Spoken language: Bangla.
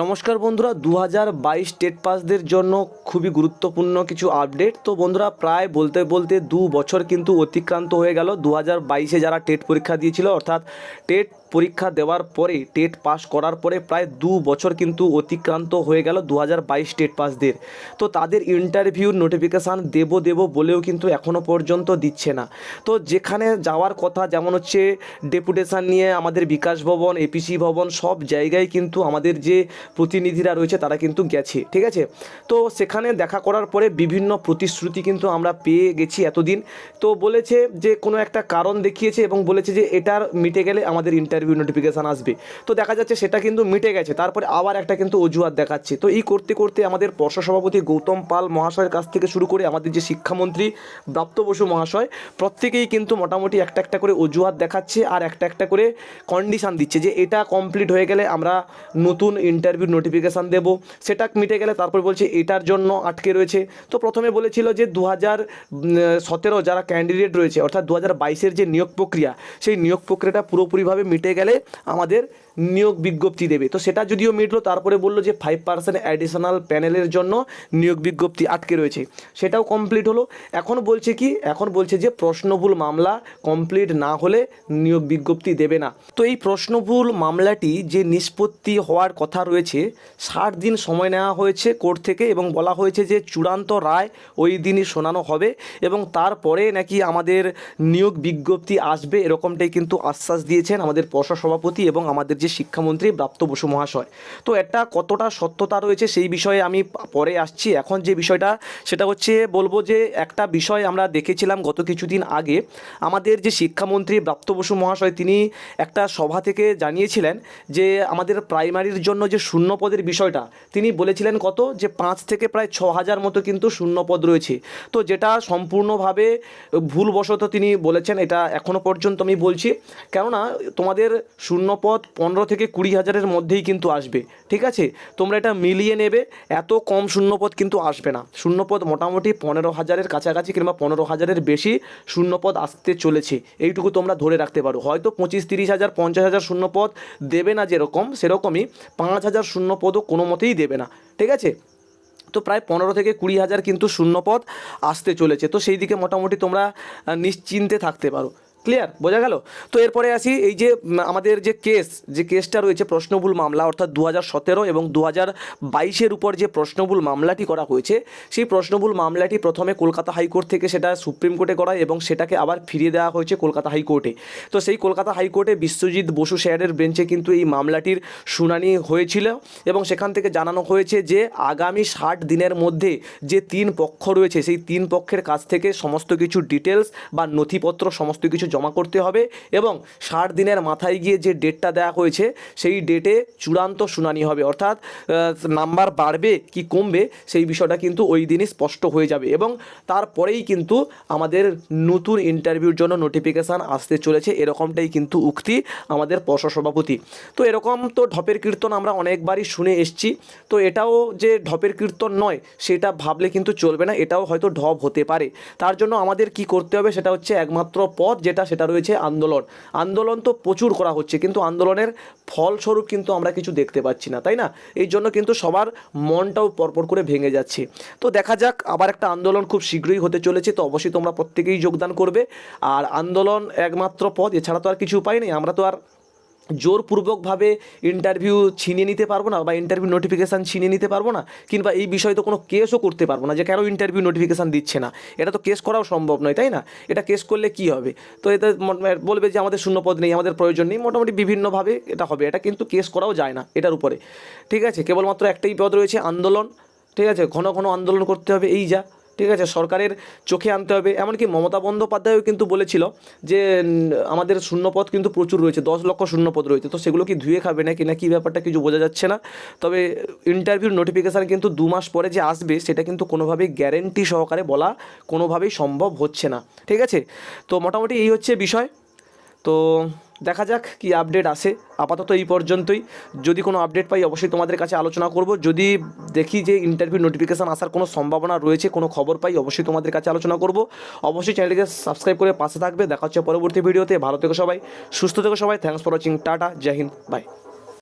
নমস্কার বন্ধুরা দু হাজার বাইশ টেট পাসদের জন্য খুবই গুরুত্বপূর্ণ কিছু আপডেট। তো বন্ধুরা, প্রায় বলতে বলতে দু বছর কিন্তু অতিক্রান্ত হয়ে গেল। দু হাজার বাইশে যারা টেট পরীক্ষা দিয়েছিল, অর্থাৎ টেট পরীক্ষা দেওয়ার পরে, টেট পাস করার পরে প্রায় দু বছর কিন্তু অতিক্রান্ত হয়ে গেল দু হাজার বাইশ টেট পাসদের। তো তাদের ইন্টারভিউর নোটিফিকেশান দেবো দেবো বলেও কিন্তু এখনও পর্যন্ত দিচ্ছে না। তো যেখানে যাওয়ার কথা, যেমন হচ্ছে ডেপুটেশন নিয়ে আমাদের বিকাশ ভবন এপিসি ভবন, সব জায়গায় কিন্তু আমাদের যে প্রতিনিধিরা রয়েছে, তারা কিন্তু গেছে, ঠিক আছে? তো সেখানে দেখা করার পরে বিভিন্ন প্রতিশ্রুতি কিন্তু আমরা পেয়ে গেছি এতদিন। তো বলেছে যে, কোনো একটা কারণ দেখিয়েছে এবং বলেছে যে, এটার মিটে গেলে আমাদের ইন্টারভিউ নোটিফিকেশান আসবে। তো দেখা যাচ্ছে সেটা কিন্তু মিটে গেছে। তারপরে আবার একটা কিন্তু অজুহাত দেখাচ্ছে। তো এই করতে করতে আমাদের পর্ষদ সভাপতি গৌতম পাল মহাশয়ের কাছ থেকে শুরু করে আমাদের যে শিক্ষামন্ত্রী ব্রাপ্ত বসু মহাশয়, প্রত্যেকেই কিন্তু মোটামুটি একটা একটা করে অজুহাত দেখাচ্ছে আর একটা একটা করে কন্ডিশান দিচ্ছে যে, এটা কমপ্লিট হয়ে গেলে আমরা নতুন ইন্টারভিউ নোটিফিকেশান দেব। সেটা মিটে গেলে তারপর বলছে এটার জন্য আটকে রয়েছে। তো প্রথমে বলেছিল যে দু হাজার সতেরো যারা ক্যান্ডিডেট রয়েছে, অর্থাৎ দু হাজার বাইশের যে নিয়োগ প্রক্রিয়া, সেই নিয়োগ প্রক্রিয়াটা পুরোপুরিভাবে মিটে গেলে আমাদের নিয়োগ বিজ্ঞপ্তি দেবে। তো সেটা যদিও মিটলো, তারপরে বলল যে ফাইভ পার্সেন্ট অ্যাডিশনাল প্যানেলের জন্য নিয়োগ বিজ্ঞপ্তি আটকে রয়েছে। সেটাও কমপ্লিট হলো। এখন বলছে কি, এখন বলছে যে প্রশ্নভুল মামলা কমপ্লিট না হলে নিয়োগ বিজ্ঞপ্তি দেবে না। তো এই প্রশ্নভুল মামলাটি যে নিষ্পত্তি হওয়ার কথা রয়েছে, ষাট দিন সময় নেওয়া হয়েছে কোর্ট থেকে এবং বলা হয়েছে যে চূড়ান্ত রায় ওই দিনই শোনানো হবে এবং তারপরে নাকি আমাদের নিয়োগ বিজ্ঞপ্তি আসবে এরকমটাই কিন্তু আশ্বাস দিয়েছেন আমাদের সভাপতি এবং আমাদের যে শিক্ষামন্ত্রী ব্রাপ্ত বসু মহাশয়। তো এটা কতটা সত্যতা রয়েছে সেই বিষয়ে আমি পরে আসছি। এখন যে বিষয়টা, সেটা হচ্ছে বলব যে একটা বিষয় আমরা দেখেছিলাম গত কিছুদিন আগে। আমাদের যে শিক্ষামন্ত্রী ব্রাপ্ত বসু মহাশয়, তিনি একটা সভা থেকে জানিয়েছিলেন যে আমাদের প্রাইমারির জন্য যে শূন্যপদের বিষয়টা, তিনি বলেছিলেন কত? যে পাঁচ থেকে প্রায় ছ হাজার মতো কিন্তু শূন্যপদ রয়েছে। তো যেটা সম্পূর্ণভাবে ভুলবশত তিনি বলেছেন, এটা এখনও পর্যন্ত আমি বলছি। কেননা তোমাদের শূন্য পদ পনেরো থেকে কুড়ি হাজারের মধ্যেই কিন্তু আসবে, ঠিক আছে? তোমরা এটা মিলিয়ে নেবে, এত কম শূন্যপদ কিন্তু আসবে না। শূন্যপদ মোটামুটি পনেরো হাজারের কাছাকাছি কিংবা পনেরো হাজারের বেশি শূন্যপদ আসতে চলেছে। এইটুকু তোমরা ধরে রাখতে পারো। হয়তো পঁচিশ, তিরিশ হাজার, পঞ্চাশ হাজার শূন্যপদ দেবে না যেরকম, সেরকমই পাঁচ হাজার শূন্যপদও কোনো মতেই দেবে না, ঠিক আছে? তো প্রায় পনেরো থেকে কুড়ি হাজার কিন্তু শূন্যপদ আসতে চলেছে। তো সেই দিকে মোটামুটি তোমরা নিশ্চিন্তে থাকতে পারো। ক্লিয়ার বোঝা গেল? তো এরপরে আসি এই যে আমাদের যে কেস যে কেসটা রয়েছে প্রশ্নভুল মামলা, অর্থাৎ দু হাজার সতেরো এবং দু হাজার বাইশের উপর যে প্রশ্নভুল মামলাটি করা হয়েছে, সেই প্রশ্নভুল মামলাটি প্রথমে কলকাতা হাইকোর্ট থেকে সেটা সুপ্রিম কোর্টে করা এবং সেটাকে আবার ফিরিয়ে দেওয়া হয়েছে কলকাতা হাইকোর্টে। তো সেই কলকাতা হাইকোর্টে বিশ্বজিৎ বসু স্যারের বেঞ্চে কিন্তু এই মামলাটির শুনানি হয়েছিল এবং সেখান থেকে জানানো হয়েছে যে, আগামী ষাট দিনের মধ্যে যে তিন পক্ষ রয়েছে, সেই তিন পক্ষের কাছ থেকে সমস্ত কিছু ডিটেলস বা নথিপত্র, সমস্ত কিছু জমা করতে হবে এবং ষাট দিনের মাথায় গিয়ে যে ডেটটা দেওয়া হয়েছে, সেই ডেটে চূড়ান্ত শুনানি হবে। অর্থাৎ নাম্বার বাড়বে কি কমবে সেই বিষয়টা কিন্তু ওই দিনই স্পষ্ট হয়ে যাবে এবং তারপরেই কিন্তু আমাদের নতুন ইন্টারভিউর জন্য নোটিফিকেশান আসতে চলেছে। এরকমটাই কিন্তু উক্তি আমাদের পর্ষদ সভাপতি তো এরকম তো ঢপের কীর্তন আমরা অনেকবারই শুনে এসছি। তো এটাও যে ঢপের কীর্তন নয়, সেটা ভাবলে কিন্তু চলবে না। এটাও হয়তো ঢপ হতে পারে। তার জন্য আমাদের কি করতে হবে, সেটা হচ্ছে একমাত্র পথ, যেটা সেটা রয়েছে আন্দোলন। আন্দোলন তো প্রচুর করা হচ্ছে, কিন্তু আন্দোলনের ফলস্বরূপ কিন্তু আমরা কিছু দেখতে পাচ্ছি না, তাই না? এই জন্য কিন্তু সবার মনটাও পরপর করে ভেঙে যাচ্ছে। তো দেখা যাক, আবার একটা আন্দোলন খুব শীঘ্রই হতে চলেছে, তো অবশ্যই তোমরা প্রত্যেকেই যোগদান করবে। আর আন্দোলন একমাত্র পথ, এছাড়া তো আর কিছু উপায় নেই, আমরা তো আর জোরপূর্বকভাবে ইন্টারভিউ ছিনিয়ে নিতে পারব না বা ইন্টারভিউ নোটিফিকেশান ছিনিয়ে নিতে পারব না, কিংবা এই বিষয়ে তো কোনো কেসও করতে পারব না যে কেন ইন্টারভিউ নোটিফিকেশান দিচ্ছে না। এটা তো কেস করাও সম্ভব নয়, তাই না? এটা কেস করলে কি হবে? তো মন- বলবে যে আমাদের শূন্যপদ নেই, আমাদের প্রয়োজন নেই, মোটামুটি বিভিন্নভাবে এটা হবে। এটা কিন্তু কেস করাও যায় না এটার উপরে। ঠিক আছে? কেবলমাত্র একটাই পদ রয়েছে, আন্দোলন। ঠিক আছে? ঘন ঘন আন্দোলন করতে হবে, এই যা। ঠিক আছে, সরকারের চোখে আনতে হবে। এমনকি মমতা বন্দ্যোপাধ্যায়ও কিন্তু বলেছিল যে আমাদের শূন্যপদ কিন্তু প্রচুর রয়েছে, দশ লক্ষ শূন্যপদ রয়েছে। তো সেগুলো কি ধুয়ে খাবে না কি না কী ব্যাপারটা কিছু বোঝা যাচ্ছে না। তবে ইন্টারভিউর নোটিফিকেশান কিন্তু দু মাস পরে যে আসবে, সেটা কিন্তু কোনোভাবেই গ্যারেন্টি সহকারে বলা কোনোভাবেই সম্ভব হচ্ছে না। ঠিক আছে? তো মোটামুটি এই হচ্ছে বিষয়। তো দেখা যাক কি আপডেট আসে। আপাতত এই পর্যন্তই। যদি কোনো আপডেট পাই, অবশ্যই তোমাদের কাছে আলোচনা করব। যদি দেখি যে ইন্টারভিউ নোটিফিকেশান আসার কোনো সম্ভাবনা রয়েছে, কোনো খবর পাই, অবশ্যই তোমাদের কাছে আলোচনা করব। অবশ্যই চ্যানেলটিকে সাবস্ক্রাইব করে পাশে থাকবে। দেখা হচ্ছে পরবর্তী ভিডিওতে ভালো থেকো সবাই, সুস্থ থেকো সবাই। Thanks for watching ta-ta, Jai Hind bye